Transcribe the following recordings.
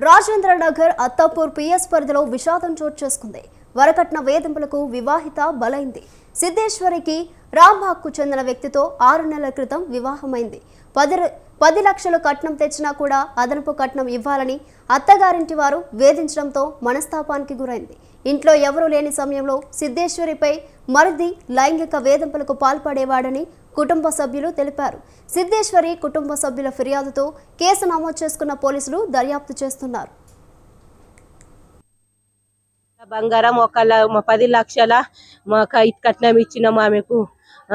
Rajendra Nagar Attapur PS పరిధిలో విషాదం చోటు చేసుకుంది. వరకట్న వేధింపులకు వివాహిత బలైంది. సిద్ధేశ్వరికి రాంబాగ్కు చెందిన వ్యక్తితో ఆరు నెలల క్రితం వివాహమైంది. పది పది లక్షలు కట్నం తెచ్చినా కూడా అదనపు కట్నం ఇవ్వాలని అత్తగారింటి వారు వేధించడంతో మనస్తాపానికి గురైంది. ఇంట్లో ఎవరూ లేని సమయంలో సిద్ధేశ్వరిపై మరిది లైంగిక వేధింపులకు పాల్పడేవాడని కుటుంబ సభ్యులు తెలిపారు. సిద్ధేశ్వరి కుటుంబ సభ్యుల ఫిర్యాదుతో కేసు నమోదు చేసుకున్న పోలీసులు దర్యాప్తు చేస్తున్నారు. బంగారం ఒక ల- పది లక్షల మాకు కట్నం ఇచ్చినాము ఆమెకు.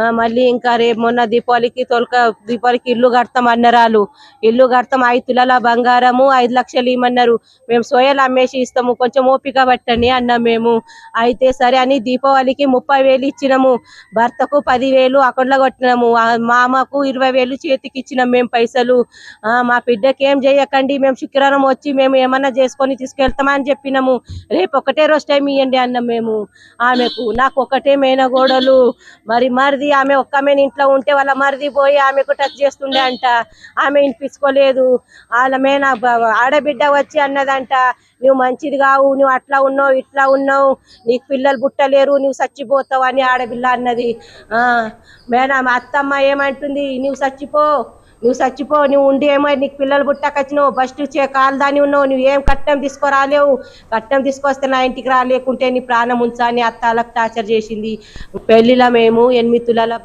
మళ్ళీ ఇంకా రేపు మొన్న దీపావళికి తొలక దీపావళికి ఇల్లు కడతాం అన్నారు ఇల్లు కడతాం ఐదు తులాల బంగారము ఐదు లక్షలు ఇమ్మన్నారు. మేము సోయలు అమ్మేసి ఇస్తాము కొంచెం ఓపిక పట్టండి అన్నాం మేము. అయితే సరే అని దీపావళికి ముప్పై వేలు ఇచ్చినాము. భర్తకు పదివేలు అకౌంట్లో కొట్టినాము. మామకు ఇరవై వేలు చేతికి ఇచ్చినాం మేము పైసలు. ఆ, మా బిడ్డకి ఏం చేయకండి మేము శుక్రవారం వచ్చి మేము ఏమన్నా చేసుకొని తీసుకెళ్తామని చెప్పినాము. రేపు ఒకటే రోజు టైం ఇవ్వండి అన్న మేము. ఆమెకు నాకు ఒకటే మేనగోడలు. మరి మరిది ఆమె ఒక్క మేన ఇంట్లో ఉంటే వాళ్ళ మరిది పోయి ఆమెకు టచ్ చేస్తుండే అంట. ఆమె వినిపించుకోలేదు. వాళ్ళ మేన ఆడబిడ్డ వచ్చి అన్నదంట నువ్వు మంచిది కావు నువ్వు అట్లా ఉన్నావు ఇట్లా ఉన్నావు. నీకు పిల్లలు పుట్టలేరు నువ్వు చచ్చిపోతావు అని ఆడబిల్ల అన్నది. ఆ మా అత్తమ్మ ఏమంటుంది నువ్వు చచ్చిపో. నువ్వు చచ్చిపో నువ్వు ఉండి ఏమో నీకు పిల్లలు పుట్టకొచ్చినావు ఫస్ట్ కాలు దాని ఉన్నావు నువ్వు ఏం కట్నం తీసుకురాలేవు? కట్నం తీసుకొస్తే నా ఇంటికి రాలేకుంటే నీ ప్రాణం ఉంచా అని అత్తాలకు టార్చర్ చేసింది. పెళ్ళిలో మేము ఎనిమిది తులాల